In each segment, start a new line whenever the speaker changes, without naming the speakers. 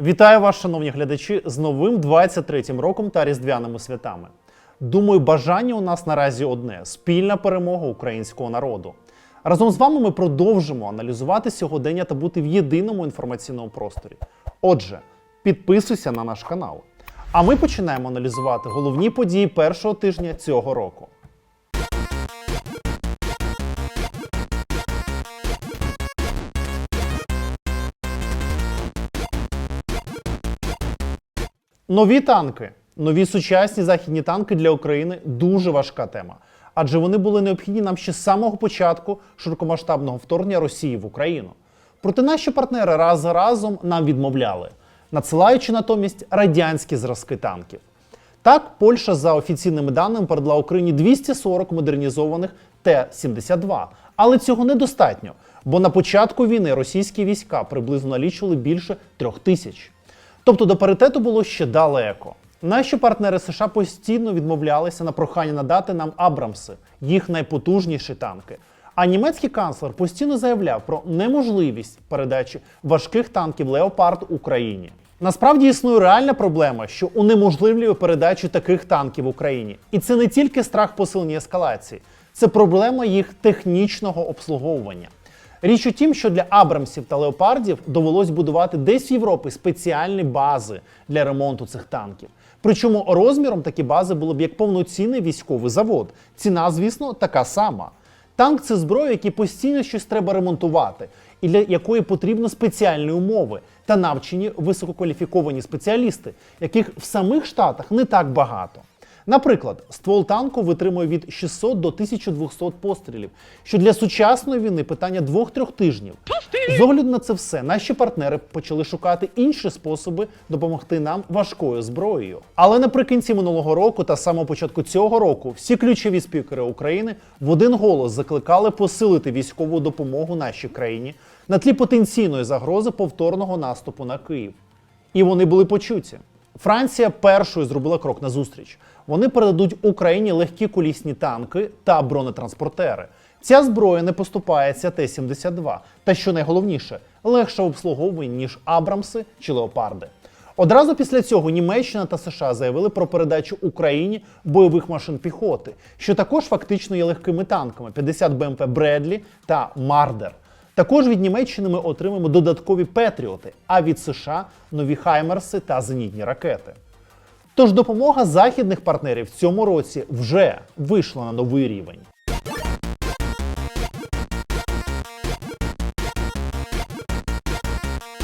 Вітаю вас, шановні глядачі, з новим 23-м роком та різдвяними святами. Думаю, бажання у нас наразі одне спільна перемога українського народу. Разом з вами ми продовжимо аналізувати сьогодення та бути в єдиному інформаційному просторі. Отже, підписуйся на наш канал. А ми починаємо аналізувати головні події першого тижня цього року. Нові танки, нові сучасні західні танки для України дуже важка тема, адже вони були необхідні нам ще з самого початку широкомасштабного вторгнення Росії в Україну. Проте наші партнери раз за разом нам відмовляли, надсилаючи натомість радянські зразки танків. Так, Польща за офіційними даними передала Україні 240 модернізованих Т-72. Але цього недостатньо, бо на початку війни російські війська приблизно налічували більше трьох тисяч. Тобто до паритету було ще далеко. Наші партнери США постійно відмовлялися на прохання надати нам Абрамси, їх найпотужніші танки. А німецький канцлер постійно заявляв про неможливість передачі важких танків Леопард Україні. Насправді існує реальна проблема, що унеможливлює передачу таких танків Україні. І це не тільки страх посилення ескалації, це проблема їх технічного обслуговування. Річ у тім, що для Абрамсів та леопардів довелось будувати десь в Європі спеціальні бази для ремонту цих танків. Причому розміром такі бази було б як повноцінний військовий завод. Ціна, звісно, така сама. Танк це зброя, якій постійно щось треба ремонтувати, і для якої потрібно спеціальні умови та навчені висококваліфіковані спеціалісти, яких в самих штатах не так багато. Наприклад, ствол танку витримує від 600 до 1200 пострілів, що для сучасної війни питання 2-3 тижнів. З огляду на це все, наші партнери почали шукати інші способи допомогти нам важкою зброєю. Але наприкінці минулого року та самого початку цього року всі ключові спікери України в один голос закликали посилити військову допомогу нашій країні на тлі потенційної загрози повторного наступу на Київ. І вони були почуті. Франція першою зробила крок назустріч. Вони передадуть Україні легкі колісні танки та бронетранспортери. Ця зброя не поступається Т-72, та що найголовніше, легше в обслуговуванні, ніж Абрамси чи Леопарди. Одразу після цього Німеччина та США заявили про передачу Україні бойових машин піхоти, що також фактично є легкими танками 50 БМП Бредлі та Мардер. Також від Німеччини ми отримаємо додаткові Петріоти, а від США нові Хаймерси та зенітні ракети. Тож допомога західних партнерів в цьому році вже вийшла на новий рівень.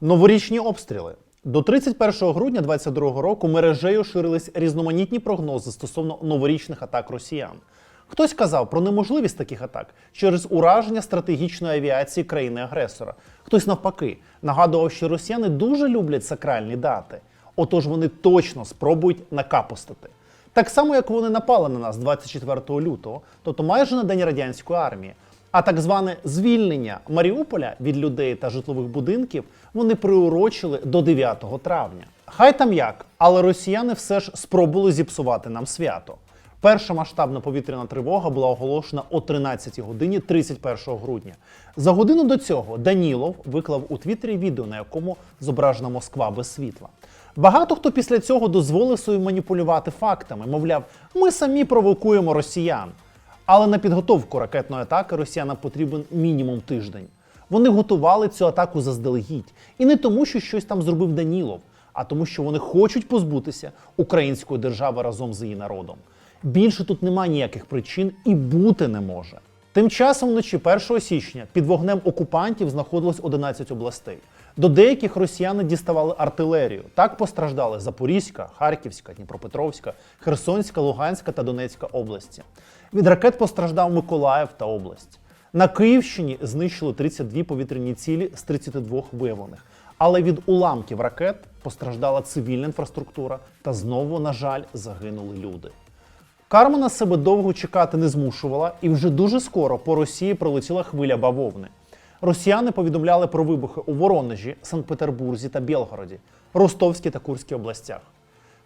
Новорічні обстріли. До 31 грудня 2022 року мережею ширились різноманітні прогнози стосовно новорічних атак росіян. Хтось казав про неможливість таких атак через ураження стратегічної авіації країни-агресора. Хтось навпаки нагадував, що росіяни дуже люблять сакральні дати. Отож вони точно спробують накапустити. Так само, як вони напали на нас 24 лютого, тобто майже на день радянської армії. А так зване звільнення Маріуполя від людей та житлових будинків вони приурочили до 9 травня. Хай там як, але росіяни все ж спробували зіпсувати нам свято. Перша масштабна повітряна тривога була оголошена о 13 годині 31 грудня. За годину до цього Данілов виклав у Твіттері відео, на якому зображена Москва без світла. Багато хто після цього дозволив собі маніпулювати фактами, мовляв, ми самі провокуємо росіян. Але на підготовку ракетної атаки росіянам потрібен мінімум тиждень. Вони готували цю атаку заздалегідь. І не тому, що щось там зробив Данілов, а тому, що вони хочуть позбутися української держави разом з її народом. Більше тут немає ніяких причин і бути не може. Тим часом вночі 1 січня під вогнем окупантів знаходилось 11 областей. До деяких росіяни діставали артилерію. Так постраждали Запорізька, Харківська, Дніпропетровська, Херсонська, Луганська та Донецька області. Від ракет постраждав Миколаїв та область. На Київщині знищили 32 повітряні цілі з 32 виявлених. Але від уламків ракет постраждала цивільна інфраструктура та знову, на жаль, загинули люди. Карма на себе довго чекати не змушувала, і вже дуже скоро по Росії пролетіла хвиля бавовни. Росіяни повідомляли про вибухи у Воронежі, Санкт-Петербурзі та Білгороді, Ростовській та Курській областях.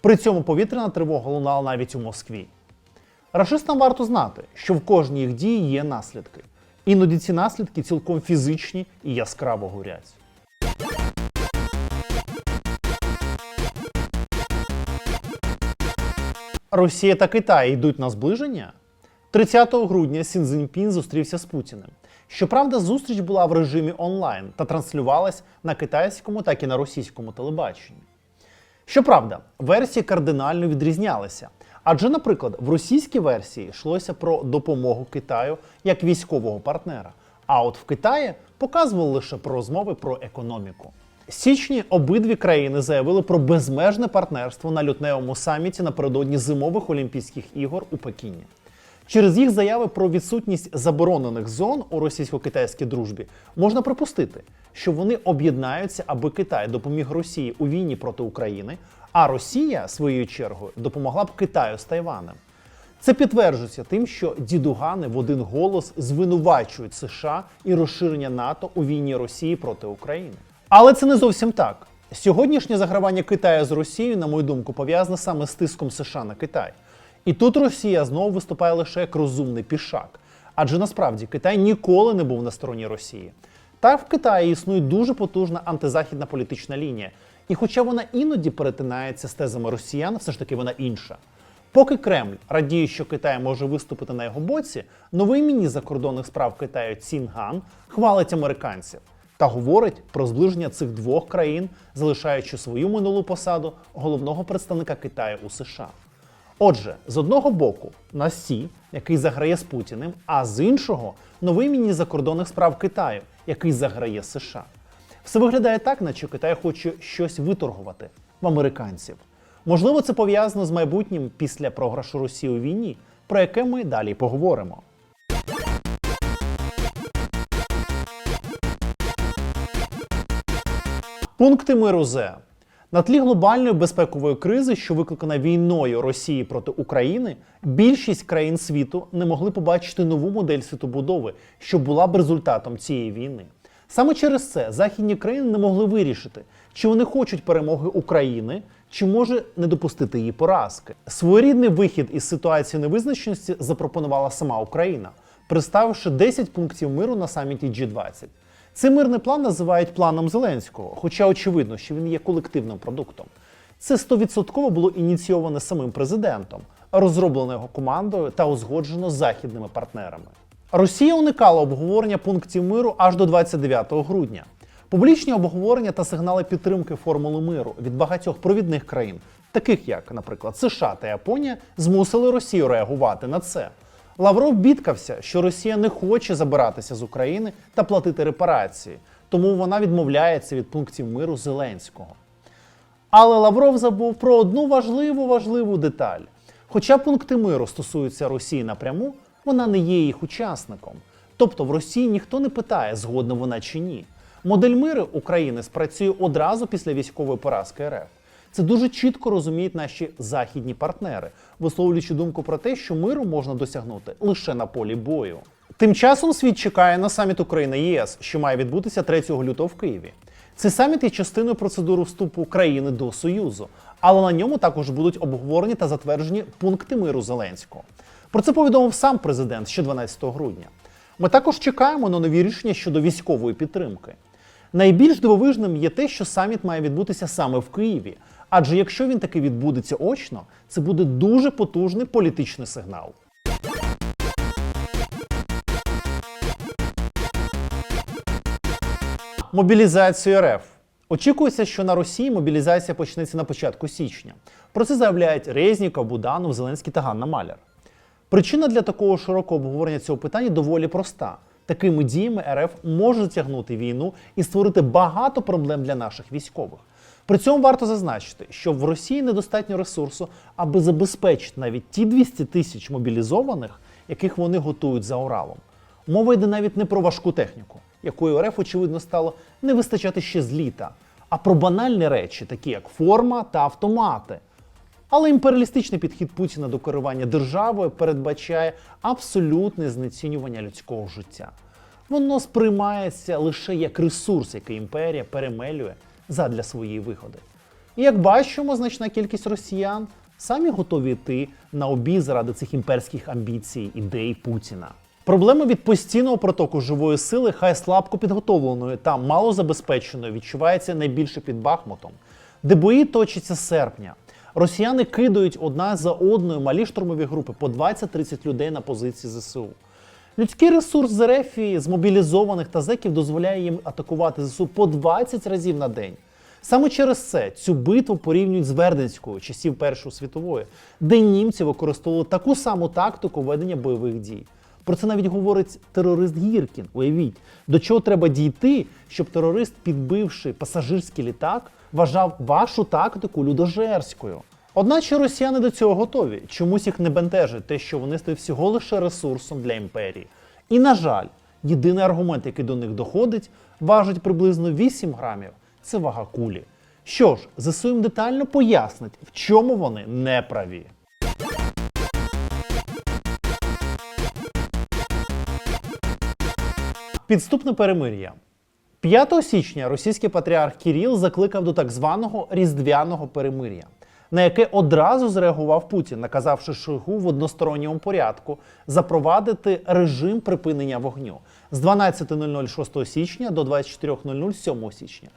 При цьому повітряна тривога лунала навіть у Москві. Рашистам варто знати, що в кожній їх дії є наслідки. Іноді ці наслідки цілком фізичні і яскраво горять. Росія та Китай йдуть на зближення? 30 грудня Сін Цзіньпін зустрівся з Путіним. Щоправда, зустріч була в режимі онлайн та транслювалась на китайському, так і на російському телебаченні. Щоправда, версії кардинально відрізнялися. Адже, наприклад, в російській версії йшлося про допомогу Китаю як військового партнера. А от в Китаї показували лише про розмови про економіку. В січні обидві країни заявили про безмежне партнерство на лютневому саміті напередодні зимових Олімпійських ігор у Пекіні. Через їх заяви про відсутність заборонених зон у російсько-китайській дружбі можна припустити, що вони об'єднаються, аби Китай допоміг Росії у війні проти України, а Росія своєю чергою допомогла б Китаю з Тайванем. Це підтверджується тим, що дідугани в один голос звинувачують США і розширення НАТО у війні Росії проти України. Але це не зовсім так. Сьогоднішнє загравання Китаю з Росією, на мою думку, пов'язане саме з тиском США на Китай. І тут Росія знову виступає лише як розумний пішак. Адже насправді Китай ніколи не був на стороні Росії. Так в Китаї існує дуже потужна антизахідна політична лінія. І хоча вона іноді перетинається з тезами росіян, все ж таки вона інша. Поки Кремль радіє, що Китай може виступити на його боці, новий міністр закордонних справ Китаю Цін Ган хвалить американців та говорить про зближення цих двох країн, залишаючи свою минулу посаду головного представника Китаю у США. Отже, з одного боку, нас Сі, який заграє з Путіним, а з іншого новий міністр закордонних справ Китаю, який заграє США. Все виглядає так, наче Китай хоче щось виторгувати в американців. Можливо, це пов'язано з майбутнім після програшу Росії у війні, про яке ми далі поговоримо. Пункти миру З. На тлі глобальної безпекової кризи, що викликана війною Росії проти України, більшість країн світу не могли побачити нову модель світобудови, що була б результатом цієї війни. Саме через це західні країни не могли вирішити, чи вони хочуть перемоги України, чи може не допустити її поразки. Своєрідний вихід із ситуації невизначеності запропонувала сама Україна, представивши 10 пунктів миру на саміті G20. Цей мирний план називають планом Зеленського, хоча очевидно, що він є колективним продуктом. Це 100% було ініційоване самим президентом, розроблено його командою та узгоджено західними партнерами. Росія уникала обговорення пунктів миру аж до 29 грудня. Публічні обговорення та сигнали підтримки формули миру від багатьох провідних країн, таких як, наприклад, США та Японія, змусили Росію реагувати на це. Лавров бідкався, що Росія не хоче забиратися з України та платити репарації, тому вона відмовляється від пунктів миру Зеленського. Але Лавров забув про одну важливу важливу деталь. Хоча пункти миру стосуються Росії напряму, вона не є їх учасником. Тобто в Росії ніхто не питає, згодна вона чи ні. Модель миру України спрацює одразу після військової поразки РФ. Це дуже чітко розуміють наші західні партнери, висловлюючи думку про те, що миру можна досягнути лише на полі бою. Тим часом світ чекає на саміт Україна ЄС, що має відбутися 3 лютого в Києві. Цей саміт є частиною процедури вступу країни до Союзу, але на ньому також будуть обговорені та затверджені пункти миру Зеленського. Про це повідомив сам президент ще 12 грудня. Ми також чекаємо на нові рішення щодо військової підтримки. Найбільш дивовижним є те, що саміт має відбутися саме в Києві. Адже якщо він таки відбудеться очно, це буде дуже потужний політичний сигнал. Мобілізацію РФ. Очікується, що на Росії мобілізація почнеться на початку січня. Про це заявляють Резніков, Буданов, Зеленський та Ганна Маляр. Причина для такого широкого обговорення цього питання доволі проста. Такими діями РФ може затягнути війну і створити багато проблем для наших військових. При цьому варто зазначити, що в Росії недостатньо ресурсу, аби забезпечити навіть ті 200 тисяч мобілізованих, яких вони готують за Уралом. Мова йде навіть не про важку техніку, якої РФ, очевидно, стало не вистачати ще з літа, а про банальні речі, такі як форма та автомати. Але імперіалістичний підхід Путіна до керування державою передбачає абсолютне знецінювання людського життя. Воно сприймається лише як ресурс, який імперія перемелює задля своєї вигоди. І як бачимо, значна кількість росіян самі готові йти на обій заради цих імперських амбіцій, ідей Путіна. Проблема від постійного протоку живої сили, хай слабко підготовленої та малозабезпеченої, відчувається найбільше під Бахмутом, де бої точаться серпня. Росіяни кидають одна за одною малі штурмові групи по 20-30 людей на позиції ЗСУ. Людський ресурс з РФ і змобілізованих та зеків дозволяє їм атакувати ЗСУ по 20 разів на день. Саме через це цю битву порівнюють з Верденською часів Першої світової, де німці використовували таку саму тактику ведення бойових дій. Про це навіть говорить терорист Гіркін. Уявіть, до чого треба дійти, щоб терорист, підбивши пасажирський літак, вважав вашу тактику людожерською. Одначе росіяни до цього готові. Чомусь їх не бентежить те, що вони стають всього лише ресурсом для імперії. І, на жаль, єдиний аргумент, який до них доходить, важить приблизно 8 грамів це вага кулі. Що ж, ЗСУ їм детально пояснить, в чому вони не праві. Підступне перемир'я. 5 січня російський патріарх Кіріл закликав до так званого різдвяного перемир'я, на яке одразу зреагував Путін, наказавши Шойгу в односторонньому порядку запровадити режим припинення вогню з 12.00 6 січня до 24.00 7 січня.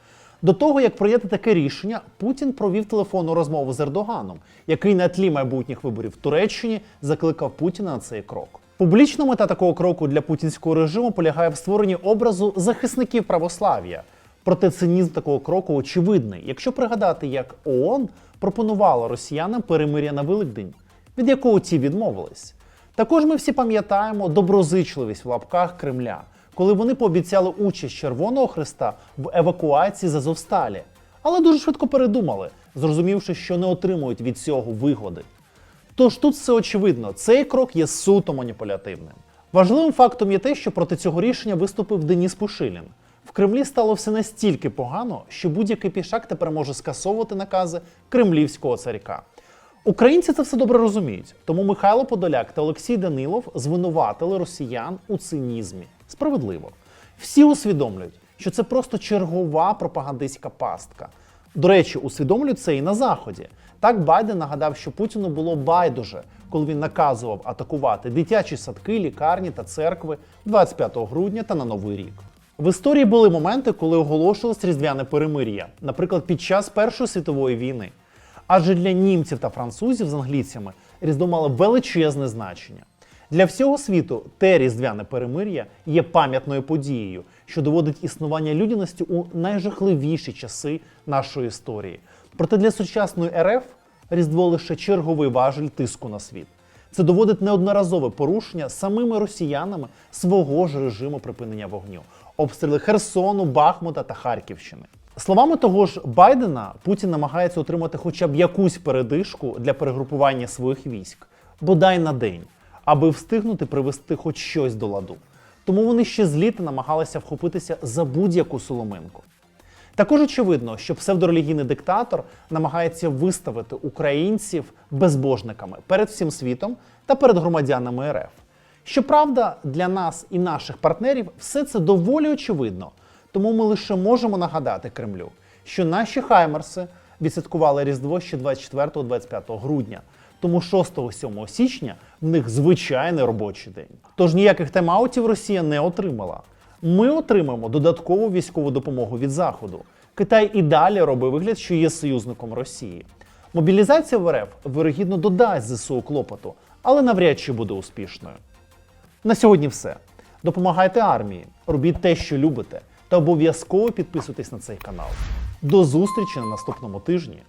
До того, як прийняти таке рішення, Путін провів телефонну розмову з Ердоганом, який на тлі майбутніх виборів в Туреччині закликав Путіна на цей крок. Публічна мета такого кроку для путінського режиму полягає в створенні образу захисників православ'я. Проте цинізм такого кроку очевидний, якщо пригадати, як ООН пропонувала росіянам перемир'я на Великдень, від якого ті відмовились. Також ми всі пам'ятаємо доброзичливість в лапках Кремля, коли вони пообіцяли участь Червоного Христа в евакуації з Азовсталі, але дуже швидко передумали, зрозумівши, що не отримують від цього вигоди. Тож тут все очевидно, цей крок є суто маніпулятивним. Важливим фактом є те, що проти цього рішення виступив Деніс Пушилін. В Кремлі стало все настільки погано, що будь-який пішак тепер може скасовувати накази кремлівського царяка. Українці це все добре розуміють, тому Михайло Подоляк та Олексій Данилов звинуватили росіян у цинізмі. Справедливо. Всі усвідомлюють, що це просто чергова пропагандистська пастка. До речі, усвідомлюють це і на Заході. Так Байден нагадав, що Путіну було байдуже, коли він наказував атакувати дитячі садки, лікарні та церкви 25 грудня та на Новий рік. В історії були моменти, коли оголошувалось різдвяне перемир'я, наприклад, під час Першої світової війни. Адже для німців та французів з англійцями Різдво мало величезне значення. Для всього світу те різдвяне перемир'я є пам'ятною подією, що доводить існування людяності у найжахливіші часи нашої історії. Проте для сучасної РФ Різдво лише черговий важель тиску на світ. Це доводить неодноразове порушення самими росіянами свого ж режиму припинення вогню, обстріли Херсону, Бахмута та Харківщини. Словами того ж Байдена, Путін намагається отримати хоча б якусь передишку для перегрупування своїх військ, бодай на день, аби встигнути привести хоч щось до ладу. Тому вони ще з літа намагалися вхопитися за будь-яку соломинку. Також очевидно, що псевдорелігійний диктатор намагається виставити українців безбожниками перед всім світом та перед громадянами РФ. Щоправда, для нас і наших партнерів все це доволі очевидно, тому ми лише можемо нагадати Кремлю, що наші хаймерси відсвяткували Різдво ще 24-25 грудня. Тому 6-7 січня в них звичайний робочий день. Тож ніяких тайм-аутів Росія не отримала. Ми отримаємо додаткову військову допомогу від Заходу. Китай і далі робить вигляд, що є союзником Росії. Мобілізація в РФ вирогідно додасть ЗСУ клопоту, але навряд чи буде успішною. На сьогодні все. Допомагайте армії, робіть те, що любите, та обов'язково підписуйтесь на цей канал. До зустрічі на наступному тижні.